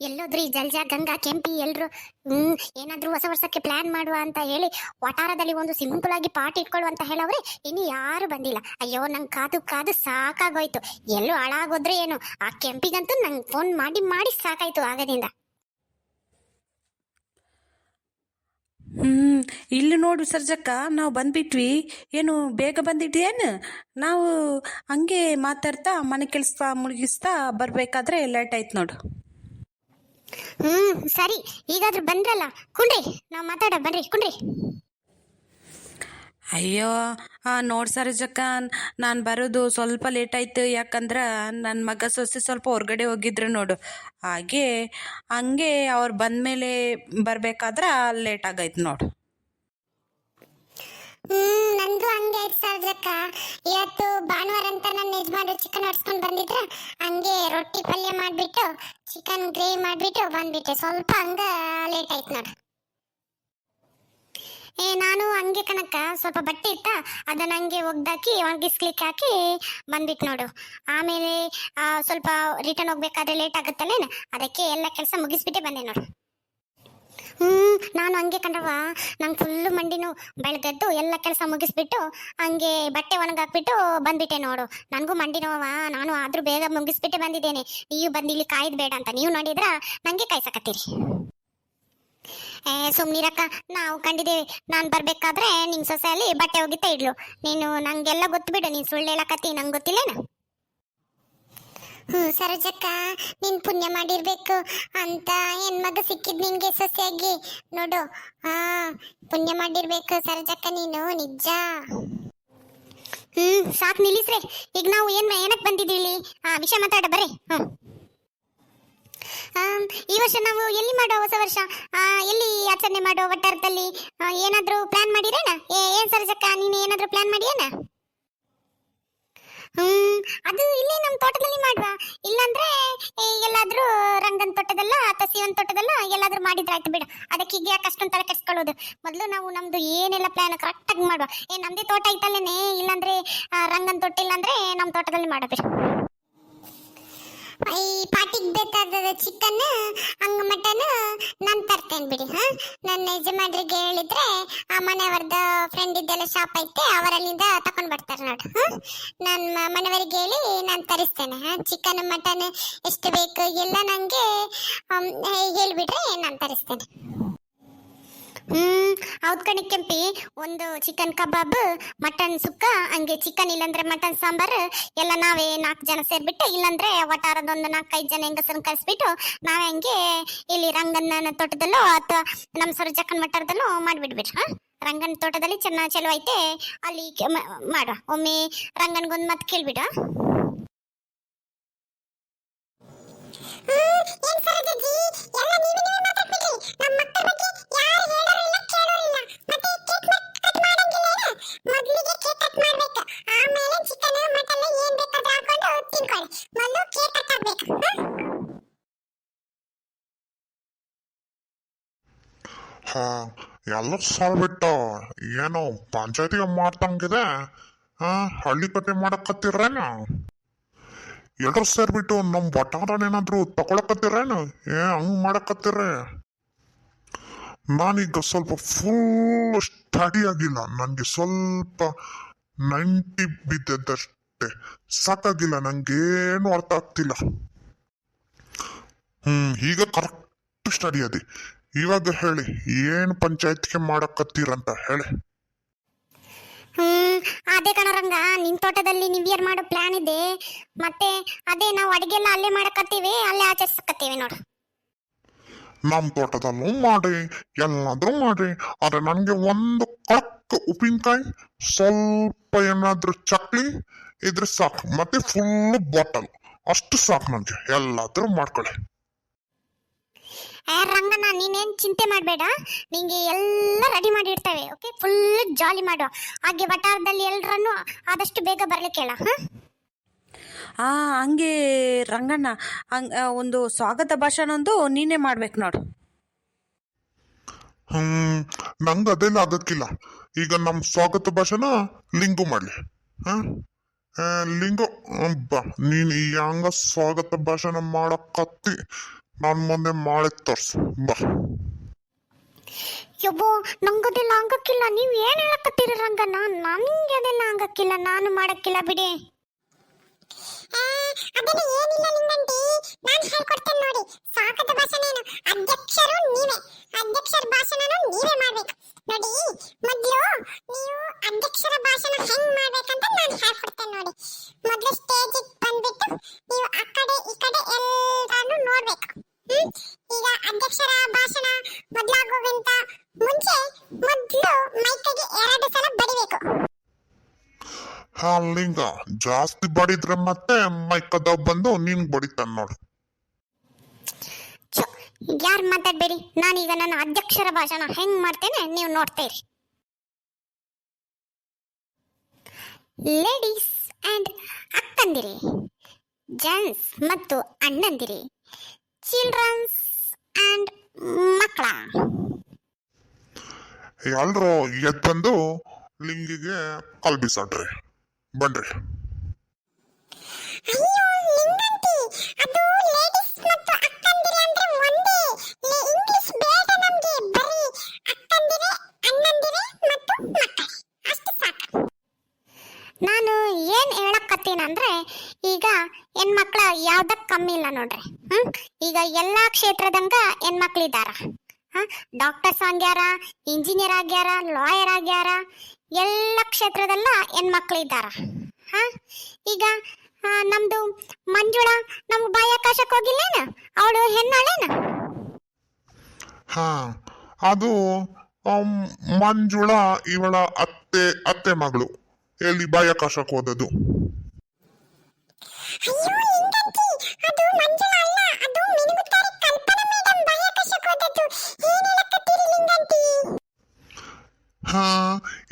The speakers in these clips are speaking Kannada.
ಎಲ್ಲೋದ್ರಿ, ಜಲ್ಜ, ಗಂಗಾ, ಕೆಂಪಿ, ಎಲ್ರು, ಹ್ಮ್, ಏನಾದ್ರೂ ಹೊಸ ವರ್ಷಕ್ಕೆ ಪ್ಲಾನ್ ಮಾಡುವ ಅಂತ ಹೇಳಿ ವಟಾರದಲ್ಲಿ ಒಂದು ಸಿಂಪಲ್ ಆಗಿ ಪಾಟ್ ಇಟ್ಕೊಳ್ಳು ಅಂತ ಹೇಳವ್ರೆ, ಇನ್ನು ಯಾರು ಬಂದಿಲ್ಲ. ಅಯ್ಯೋ, ನಂಗೆ ಕಾದು ಕಾದು ಸಾಕಾಗೋಯ್ತು. ಎಲ್ಲೂ ಹಾಳಾಗೋದ್ರೆ ಏನು? ಆ ಕೆಂಪಿಗಂತೂ ನಂಗೆ ಫೋನ್ ಮಾಡಿ ಮಾಡಿ ಸಾಕಾಯ್ತು ಆಗದಿಂದ. ಹ್ಮ್ ಇಲ್ಲಿ ನೋಡು ಸರ್ಜಕ್ಕ ನಾವು ಬಂದ್ಬಿಟ್ವಿ. ಏನು ಬೇಗ ಬಂದಿದ್ದೇನು ನಾವು ಹಂಗೆ ಮಾತಾಡ್ತಾ ಮನೆ ಕೆಲಸ ಮುಳುಗಿಸ್ತಾ ಬರಬೇಕಾದ್ರೆ ಲೇಟ್ ಆಯ್ತು ನೋಡು. ಹ್ಮ್ ಸರಿ. ಈಗಾದ್ರೂ ಬಂದ್ರಲ್ಲ ಕುಂಡ್ರಿ. ನಾವು ಮಾತಾಡ ಬನ್ರಿ ಕುಂಡ್ರಿ. ಅಯ್ಯೋ ನೋಡಿ ಸರ್ಜಕ್ಕ ನಾನು ಬರೋದು ಸ್ವಲ್ಪ ಲೇಟ್ ಆಯ್ತು. ಯಾಕಂದ್ರೆ ನನ್ನ ಮಗ ಸೊಸೆ ಸ್ವಲ್ಪ ಹೊರಗಡೆ ಹೋಗಿದ್ರು ನೋಡು. ಹಾಗೆ ಹಂಗೆ ಅವ್ರು ಬಂದಮೇಲೆ ಬರಬೇಕಾದ್ರೆ ಲೇಟ್ ಆಗೈತೆ ನೋಡು. ಹ್ಮ್, ನಂದು ಹಂಗೆ ಆಯ್ತು ಸಾವಿರಕ್ಕ ಇವತ್ತು ಭಾನುವಾರ ಅಂತ ನನ್ನ ಯಜಮಾನ್ರು ಚಿಕನ್ ಹೊಡ್ಸ್ಕೊಂಡು ಬಂದಿದ್ರು. ಹಂಗೆ ರೊಟ್ಟಿ ಪಲ್ಯ ಮಾಡಿಬಿಟ್ಟು ಚಿಕನ್ ಗ್ರೇವಿ ಮಾಡಿಬಿಟ್ಟು ಬಂದ್ಬಿಟ್ಟೆ. ಸ್ವಲ್ಪ ಹಂಗ ಲೇಟ್ ಆಯ್ತು ನೋಡು. ಏ, ನಾನು ಹಂಗೆ ಕಣಕ್ಕ, ಸ್ವಲ್ಪ ಬಟ್ಟೆ ಇತ್ತ, ಅದನ್ನ ಹಂಗೆ ಒಗ್ದಾಕಿ, ಒಣಗಿಸ್ಲಿಕ್ಕೆ ಹಾಕಿ ಬಂದ್ಬಿಟ್ಟು ನೋಡು. ಆಮೇಲೆ ಸ್ವಲ್ಪ ರಿಟರ್ನ್ ಹೋಗ್ಬೇಕಾದ್ರೆ ಲೇಟ್ ಆಗುತ್ತಲ್ಲೇನು? ಅದಕ್ಕೆ ಎಲ್ಲ ಕೆಲಸ ಮುಗಿಸ್ಬಿಟ್ಟೆ ಬಂದೆ ನೋಡು. ಹ್ಮ್, ನಾನು ಹಂಗೆ ಕಂಡ್ರವ ನಂಗೆ ಫುಲ್ಲು ಮಂಡಿನು ಬೆಳಗ್ಗೆದ್ದು ಎಲ್ಲ ಕೆಲಸ ಮುಗಿಸ್ಬಿಟ್ಟು ಹಂಗೆ ಬಟ್ಟೆ ಒಣಗಾಕ್ಬಿಟ್ಟು ಬಂದ್ಬಿಟ್ಟೆ ನೋಡು. ನನಗೂ ಮಂಡಿ ನೋವ ನಾನು ಆದ್ರೂ ಬೇಗ ಮುಗಿಸ್ಬಿಟ್ಟೆ ಬಂದಿದ್ದೇನೆ. ನೀವು ಬಂದು ಇಲ್ಲಿ ಕಾಯ್ದು ಬೇಡ ಅಂತ. ನೀವು ನೋಡಿದ್ರ ನಂಗೆ ಕಾಯ್ಸಕತ್ತೀರಿ. ಏ, ಸುಮ್ನಿರಕ್ಕ. ನಾವು ಕಂಡಿದ್ದೇವೆ. ನಾನು ಬರ್ಬೇಕಾದ್ರೆ ನಿಮ್ಮ ಸೊಸೆಯಲ್ಲಿ ಬಟ್ಟೆ ಹೋಗಿತ್ತ ಇಡ್ಲು. ನೀನು ನಂಗೆಲ್ಲ ಗೊತ್ತು ಬಿಡು. ನೀನು ಸುಳ್ಳು ಹೇಳಕತ್ತಿ. ನಂಗೆ ಗೊತ್ತಿಲ್ಲೇನು? ಹ್ಮ್, ಸರೋಜಕ್ಕ, ನೀನ್ ಪುಣ್ಯ ಮಾಡಿರ್ಬೇಕು ಅಂತ ಹೆಣ್ಮಗ ಸಿಕ್ಕಿದ್ ನಿನ್ಗೆ ಸೊಸೆಯಾಗಿ? ನೋಡು. ಹಾ, ಪುಣ್ಯ ಮಾಡಿರ್ಬೇಕು ಸರೋಜಕ್ಕ ನೀನು ನಿಜ ಹ್ಮ್, ಸಾಕ್ ನಿಲ್ಲಿಸ್ರೆ. ಈಗ ನಾವು ಏನ್ ಏನಕ್ ಬಂದಿದ್ದೀವಿ? ಆ, ವಿಷಯ ಮಾತಾಡ, ಬರ್ರಿ. ಈ ವರ್ಷ ನಾವು ಎಲ್ಲಿ ಮಾಡೋ ಹೊಸ ವರ್ಷ? ಎಲ್ಲಿ ಆಚರಣೆ ಮಾಡೋ ವಟ್ಟಾರದಲ್ಲಿ ಏನಾದರೂ ಪ್ಲಾನ್ ಮಾಡಿರೇನ? ಏನ್ ಸರ್ಜಕ್ಕ, ನೀನು ಏನಾದ್ರೂ ಪ್ಲಾನ್ ಮಾಡಿಯೇನ? ಹ್ಮ್, ಅದು ಇಲ್ಲಿ ನಮ್ಮ ತೋಟದಲ್ಲಿ ಮಾಡುವ ಇಲ್ಲಾಂದ್ರೆ ಎಲ್ಲಾದ್ರೂ ರಂಗನ್ ತೋಟದಲ್ಲ, ಅಥವಾ ಶಿವನ್ ತೋಟದಲ್ಲ, ಎಲ್ಲಾದ್ರೂ ಮಾಡಿದ್ರೆ ಆಯ್ತು ಬಿಡು. ಅದಕ್ಕೆ ಈಗ ಯಾಕೆ ಅಷ್ಟೊಂದು ತಲೆ ಕೆಡ್ಸ್ಕೊಳ್ಳೋದು? ಮೊದಲು ನಾವು ನಮ್ದು ಏನೆಲ್ಲ ಪ್ಲಾನ್ ಕರೆಕ್ಟ್ ಆಗಿ ಮಾಡುವ. ಏ, ನಮ್ದೇ ತೋಟ ಐತಲ್ಲೇನೆ, ಇಲ್ಲಾಂದ್ರೆ ರಂಗನ್ ತೋಟ ಇಲ್ಲಾಂದ್ರೆ ನಮ್ಮ ತೋಟದಲ್ಲಿ ಮಾಡಬೇಕು ಈ ಪಾಟಿಗೆ ಬೇಕಾದ ಚಿಕನ್, ಹಂಗ ಮಟನ್ ನಾನು ತರ್ತೇನೆ ಬಿಡಿ, ಹಾ? ನನ್ನ ಯಜಮಾನ್ರಿಗೆ ಹೇಳಿದ್ರೆ ಆ ಮನೆಯವ್ರದ್ದು ಫ್ರೆಂಡ್ ಇದ್ದೆಲ್ಲ ಶಾಪ್ ಐತೆ, ಅವರಲ್ಲಿಂದ ತಕೊಂಡ್ ಬರ್ತಾರೆ ನೋಡು, ಹಾ? ನನ್ನ ಮನೆಯವರಿಗೆ ಹೇಳಿ ನಾನು ತರಿಸ್ತೇನೆ, ಹಾ? ಚಿಕನ್, ಮಟನ್ ಎಷ್ಟು ಬೇಕು ಎಲ್ಲ ನನಗೆ ಹೇಳ್ಬಿಟ್ರೆ ನಾನು ತರಿಸ್ತೇನೆ. ಹ್ಮ್, ಹೌದ್ ಕಣಿ ಕೆಂಪಿ. ಒಂದು ಚಿಕನ್ ಕಬಾಬ್, ಮಟನ್ ಸುಕ್ಕ, ಹಂಗೆ ಚಿಕನ್ ಇಲ್ಲಂದ್ರೆ ಮಟನ್ ಸಾಂಬಾರ್, ಎಲ್ಲ ನಾವೇ ನಾಲ್ಕು ಜನ ಸೇರ್ಬಿಟ್ಟು, ಇಲ್ಲಂದ್ರೆ ವಟಾರದೊಂದು ನಾಲ್ಕೈದು ಜನ ಹೆಂಗಸರನ್ನ ಕಳ್ಸಿಬಿಟ್ಟು ನಾವೇ ಹಂಗೆ ಇಲ್ಲಿ ರಂಗನ ತೋಟದಲ್ಲೋ ಅಥವಾ ನಮ್ಮ ಸರೋಜಕ್ಕನ ವಟಾರದಲ್ಲೋ ಮಾಡ್ಬಿಡ್ಬಿಟ್ರಿ. ಹಾ? ರಂಗನ ತೋಟದಲ್ಲಿ ಚೆನ್ನಾಗಿ ಚಲೋ ಐತೆ, ಅಲ್ಲಿ ಕೆ- ಮ- ಮಾಡುವ ಒಮ್ಮೆ ರಂಗನ್ಗೊಂದು ಮತ್ತೆ ಕೇಳ್ಬಿಡು. ಏನ್ ಸರೋಜಜ್ಜಿ ಎಲ್ಲ ನೀವೇ ಹಾ, ಎಲ್ಲ ಸಾಲ್ಬಿಟ್ಟು ಏನು ಪಂಚಾಯತಿಗೆ ಮಾಡ್ದಂಗಿದೆ. ಹಾ ಹಳ್ಳಿ ಕತೆ ಮಾಡಕತ್ತಿರೇನು ಎಲ್ರು ಸೇರ್ಬಿಟ್ಟು ನಮ್ ಬಟಾರನ್ ಏನಾದ್ರು ತಗೊಳಕತ್ತಿರೇನು? ಏ, ಹಂಗ್ ಮಾಡಕತ್ತಿರ? ನಾನೀಗ ಸ್ವಲ್ಪ ಫುಲ್ ಸ್ಟಡಿ ಆಗಿಲ್ಲ. ನನಗೆ ಸ್ವಲ್ಪ ನೈಂಟಿ ಬಿದ್ದದ್ದಷ್ಟೇ. ಸಾಕಾಗಿಲ್ಲ, ನಂಗೇನು ಅರ್ಥ ಆಗ್ತಿಲ್ಲ. ಹ್ಮ್, ಈಗ ಕರೆಕ್ಟ್ ಸ್ಟಡಿ ಅದಿ. ಇವಾಗ ಹೇಳಿ ಏನ್ ಪಂಚಾಯತ್ಗೆ ಮಾಡಕತ್ತೀರಂತ ಹೇಳಿ. ಹ್ಮ್ ಅದೇ ಕಣ ರಂಗ ನಿಮ್ ತೋಟದಲ್ಲಿ ಇಯರ್ ಮಾಡೋ ಪ್ಲಾನ್ ಇದೆ. ಮತ್ತೆ ಅದೇ ನಾವು ಅಡಿಗೆ ಎಲ್ಲ ಅಲ್ಲೇ ಮಾಡಕತ್ತೀವಿ ಅಲ್ಲೇ ಆಚರಿಸಕತ್ತೀವಿ ನೋಡು. ನಮ್ ತೋಟದಲ್ಲೂ ಮಾಡಿ ಎಲ್ಲಾದ್ರೂ ಮಾಡಿ ಆದ್ರೆ ನನ್ಗೆ ಒಂದು ಕಳಕ್ ಉಪ್ಪಿನಕಾಯಿ ಸ್ವಲ್ಪ ಏನಾದ್ರೂ ಚಕ್ಲಿ ಇದ್ರೆ ಸಾಕು. ಮತ್ತೆ ಫುಲ್ ಬಾಟಲ್ ಅಷ್ಟು ಸಾಕು ನನ್ಗೆ. ಎಲ್ಲಾದ್ರೂ ಮಾಡ್ಕೊಳ್ಳಿ. ರಂಗಣ್ಣ ನೀನೇನು ಚಿಂತೆ ಮಾಡಬೇಡ. ನಿಂಗೆ ಎಲ್ಲ ರೆಡಿ ಮಾಡಿ ಇಡ್ತೇವೆ ಓಕೆ ಫುಲ್ ಜಾಲಿ ಮಾಡುವ ಹಾಗೆ ವಟಾರದಲ್ಲಿ ಎಲ್ಲರನ್ನು ಆದಷ್ಟು ಬೇಗ ಬರಲಿಕ್ಕೆ ಹೇಳ ಹಾ? ಆ ಹಂಗೆ ರಂಗಣ್ಣ ಹಂಗ್ ಒಂದು ಸ್ವಾಗತ ಭಾಷಣ ಒಂದು ನೀನೇ ಮಾಡ್ಬೇಕು ನೋಡು. ಹ್ಮ್ ನಂಗೆ ಅದೆಲ್ಲ ಆಗಕ್ಕಿಲ್ಲ ಈಗ ನಮ್ ಸ್ವಾಗತ ಭಾಷಣ ಲಿಂಗು ಮಾಡ್ಲಿ ಹ? ಆ, ಲಿಂಗು ಬಾ. ನೀನ್ ಈ ಹಂಗ ಸ್ವಾಗತ ಭಾಷಣ ಮಾಡಕತ್ತಿ. ನನ್ ಮುಂದೆ ಮಾಡಕ್ ತೋರ್ಸು. ಬಾ. ಯಬ್ಬೋ ನಂಗದೆಲ್ಲ ಆಗಕ್ಕಿಲ್ಲ ನೀವು ಏನ್ ಹೇಳಕತ್ತೀರ ರಂಗಣ್ಣ? ನನ್ಗೆ ಅದೆಲ್ಲ ಆಗಕ್ಕಿಲ್ಲ ನಾನು ಮಾಡಕ್ಕಿಲ್ಲ ಬಿಡಿ. ಅದೆಲ್ಲ ಏನಿಲ್ಲ ನಿಂಗಂಟಿ. ನಾನು ಹೇಳ್ಕೊಡ್ತೇನೆ ನೋಡಿ. ಸ್ವಾಗತ ಭಾಷಣ ಏನು? ಅಧ್ಯಕ್ಷರು ನೀವೇ. ಅಧ್ಯಕ್ಷರ ಭಾಷಣನು ನೀವೇ ಮಾಡಬೇಕು. ನೋಡಿ ಮೊದಲು ನೀವು ಅಧ್ಯಕ್ಷರ ಭಾಷಣ ಹೆಂಗ್ ಮಾಡ್ಬೇಕಂತ ನಾನು ಹೇಳ್ಕೊಡ್ತೇನೆ ನೋಡಿ ಮೊದಲು ಸ್ಟೇಜ್ ಬಂದ್ಬಿಟ್ಟು ನೀವು ಆ ಕಡೆ ಈ ಕಡೆ ಎಲ್ಲಾನು ನೋಡ್ಬೇಕು ಹ್ಮ್? ಈಗ ಅಧ್ಯಕ್ಷರ ಭಾಷಣ ಮೊದಲಾಗುವಂತ ಮುಂಚೆ ಮೊದಲು ಮೈಕಿಗೆ ಎರಡು ಸಲ ಬಡಿಬೇಕು ಹಾ ಲಿಂಗ ಜಾಸ್ತಿ ಬಡಿದ್ರೆ ಮತ್ತೆ ಮೈಕದ ಬಂದು ನಿನ್ ಬಡಿತಾನ ನೋಡು. ಯಾರು ಮಾತಾಡ್ಬೇಡಿ? ನಾನೀಗ ನನ್ನ ಅಧ್ಯಕ್ಷರ ಭಾಷಣ ಹೆಂಗ್ ಮಾಡ್ತೇನೆ ನೀವು ನೋಡ್ತೀರಿ ಲೇಡೀಸ್ ಅಂಡ್ ಅಕ್ಕಂದಿರಿ ಜೆಂಟ್ಸ್ ಮತ್ತು ಅಣ್ಣಂದಿರಿ ಚಿಲ್ಡ್ರನ್ಸ್ ಅಂಡ್ ಮಕ್ಕಳ. ಎಲ್ರು ಎದ್ ಬಂದು ಲಿಂಗಿಗೆ ಕಾಲ್ ಬೀಸಾಡ್ರಿ ಬನ್ರಿ ನಾನು ಏನು ಹೇಳಕ್ಕತ್ತೀನಂದ್ರೆ ಈಗ ಹೆಣ್ಮಕ್ಳ ಯಾವ್ದಕ್ ಕಮ್ಮಿ ಇಲ್ಲ ನೋಡ್ರಿ. ಹ್ಮ್? ಈಗ ಎಲ್ಲಾ ಕ್ಷೇತ್ರದಂಗ ಹೆಣ್ಮಕ್ಳಿದಾರ. ಡಾಕ್ಟರ್ಸ್ ಆಗ್ಯಾರ ಇಂಜಿನಿಯರ್ ಆಗ್ಯಾರ ಲಾಯರ್ ಆಗ್ಯಾರ, ಎಲ್ಲ ಕ್ಷೇತ್ರದಲ್ಲ ಹೆಣ್ಮಕ್ಳು ಇದ್ದಾರ. ಹ? ಈಗ ನಮ್ದು ಮಂಜುಳ ನಮ್ಗೆ ಬಾಹ್ಯಾಕಾಶಕ್ಕೆ ಹೋಗಿಲ್ಲೇನ? ಅವಳು ಹೆಣ್ಣಾಳೇನ? ಹಾ, ಅದು ಮಂಜುಳ ಇವಳ ಅತ್ತೆ ಅತ್ತೆ ಮಗಳು. ಎಲ್ಲಿ ಬಾಹ್ಯಾಕಾಶಕ್ಕೆ ಹೋದದು ಹಾ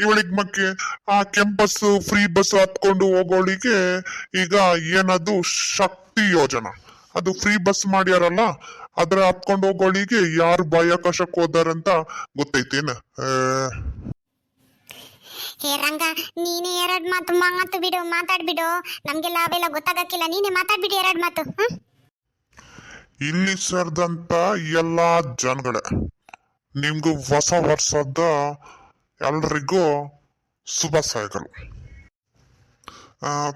ಇವಳಿಗ್ ಮಕ್ಕೆ ಆ ಕೆಂಪಸ್ ಫ್ರೀ ಬಸ್ ಹತ್ಕೊಂಡು ಹೋಗೋಳಿಗೆ ಈಗ ಏನದು ಶಕ್ತಿ ಯೋಜನಾ? ಅದು ಫ್ರೀ ಬಸ್ ಮಾಡ್ಯಾರಲ್ಲ ಅದ್ರ ಹತ್ಕೊಂಡು ಹೋಗೋಳಿಗೆ ಯಾರು ಬಾಹ್ಯಾಕಾಶಕ್ಕೆ ಹೋದಾರಂತ ಗೊತ್ತೈತೇನ? ಹೇ ರಂಗ ನೀನೇ ಎರಡ್ ಮಾತು ಮಾತು ಬಿಡು ಮಾತಾಡ್ಬಿಡು. ನಮ್ಗೆಲ್ಲ ಅವೆಲ್ಲ ಗೊತ್ತಾಗಕ್ಕಿಲ್ಲ. ನೀನೇ ಮಾತಾಡ್ಬಿಡು ಎರಡ್ ಮಾತು ಇಲ್ಲಿ ಸೇರಿದಂತ ಎಲ್ಲಾ ಜನಗಳೇ ನಿಮ್ಗೂ ಹೊಸ ವರ್ಷದ ಎಲ್ರಿಗೂ ಶುಭ ಆ,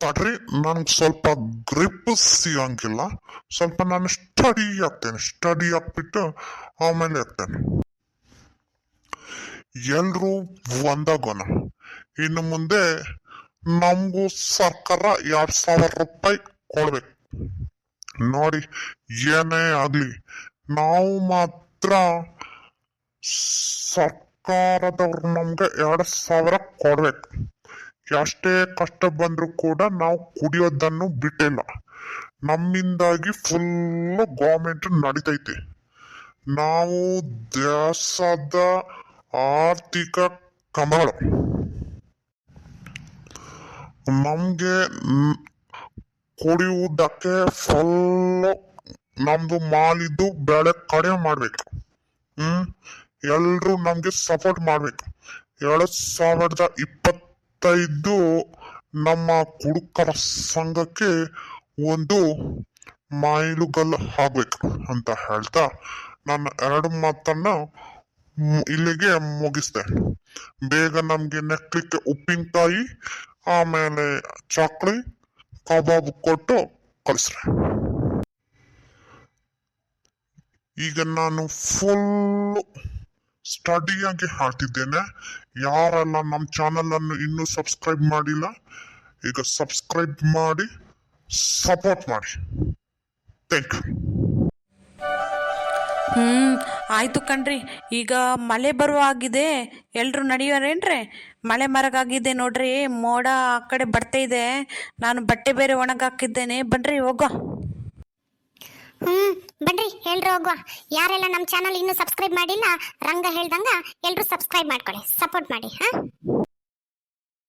ತಡ್ರಿ ನನ್ಗೆ ಸ್ವಲ್ಪ ಗ್ರಿಪ್ ಸಿಗಂಗಿಲ್ಲ. ಸ್ವಲ್ಪ ನಾನು ಸ್ಟಡಿ ಆಗ್ತೇನೆ. ಸ್ಟಡಿ ಆಗ್ಬಿಟ್ಟು ಆಮೇಲೆ ಆಗ್ತೇನೆ ಎಲ್ರೂ ಒಂದಾಗೋಣ. ಇನ್ನು ಮುಂದೆ ನಮಗೂ ಸರ್ಕಾರ ಎರಡ್ ಸಾವಿರ ರೂಪಾಯಿ ಕೊಡ್ಬೇಕು. ನೋಡಿ ಏನೇ ಆಗ್ಲಿ ನಾವು ಮಾತ್ರ ಸರ್ಕಾರದವ್ರು ನಮ್ಗೆ ಎರಡು ಸಾವಿರ ಕೊಡ್ಬೇಕು. ಎಷ್ಟೇ ಕಷ್ಟ ಬಂದರೂ ಕೂಡ ನಾವು ಕುಡಿಯೋದನ್ನು ಬಿಟ್ಟಿಲ್ಲ. ನಮ್ಮಿಂದಾಗಿ ಫುಲ್ ಗೌರ್ಮೆಂಟ್ ನಡೀತೈತಿ. ನಾವು ದೇಶದ ಆರ್ಥಿಕ ಕಮಗಳು ನಮಗೆ ಕುಡಿಯುವುದಕ್ಕೆ ಫುಲ್ ನಮ್ದು ಮಾಲಿದ್ದು ಬೆಳೆ ಕಡಿಮೆ ಮಾಡ್ಬೇಕು. ಹ್ಮ್? ಎಲ್ರು ನಮಗೆ ಸಪೋರ್ಟ್ ಮಾಡ್ಬೇಕು. ಎರಡ್ ಸಾವಿರದ ಇಪ್ಪತ್ತೈದು ನಮ್ಮ ಕುಡುಕರ ಸಂಘಕ್ಕೆ ಒಂದು ಮೈಲುಗಲ್ಲು ಆಗ್ಬೇಕು ಅಂತ ಹೇಳ್ತಾ ನನ್ನ ಎರಡು ಮಾತನ್ನ ಇಲ್ಲಿಗೆ ಮುಗಿಸ್ದೆ. ಬೇಗ ನಮಗೆ ನೆಕ್ಲಿಕ್ಕೆ ಉಪ್ಪಿನಕಾಯಿ, ಆಮೇಲೆ ಚಾಕ್ಲಿ, ಕಬಾಬ್ ಕೊಟ್ಟು ಕಳಿಸ್ರೆ. ಈಗ ನಾನು ಫುಲ್ ಸ್ಟಡಿಯಾಗಿ ಹಾಡ್ತಿದ್ದೇನೆ. ಯಾರೆಲ್ಲ ನಮ್ಮ ಚಾನಲ್ ಅನ್ನು ಇನ್ನೂ ಸಬ್ಸ್ಕ್ರೈಬ್ ಮಾಡಿಲ್ಲ, ಈಗ ಸಬ್ಸ್ಕ್ರೈಬ್ ಮಾಡಿ ಸಪೋರ್ಟ್ ಮಾಡಿ. ಥ್ಯಾಂಕ್ ಯು ಹ್ಞೂ ಆಯಿತು ಕಣ್ರಿ. ಈಗ ಮಳೆ ಬರುವ ಆಗಿದೆ. ಎಲ್ಲರೂ ನಡೆಯೋರೇನ್ರಿ ಮಳೆ ಮರಗಾಗಿದೆ ನೋಡ್ರಿ. ಮೋಡ ಆ ಕಡೆ ಬರ್ತಾ ಇದೆ. ನಾನು ಬಟ್ಟೆ ಬೇರೆ ಒಣಗಾಕಿದ್ದೇನೆ. ಬನ್ರಿ ಹೋಗೋ. ಹ್ಮ್, ಬನ್ರಿ, ಎಲ್ರು ಹೋಗುವ. ಯಾರೆಲ್ಲ ನಮ್ಮ ಚಾನಲ್ ಇನ್ನೂ ಸಬ್ಸ್ಕ್ರೈಬ್ ಮಾಡಿಲ್ಲ, ರಂಗ ಹೇಳ್ದಂಗ ಎಲ್ರು ಸಬ್ಸ್ಕ್ರೈಬ್ ಮಾಡ್ಕೊಳ್ಳಿ ಸಪೋರ್ಟ್ ಮಾಡಿ, ಹಾ?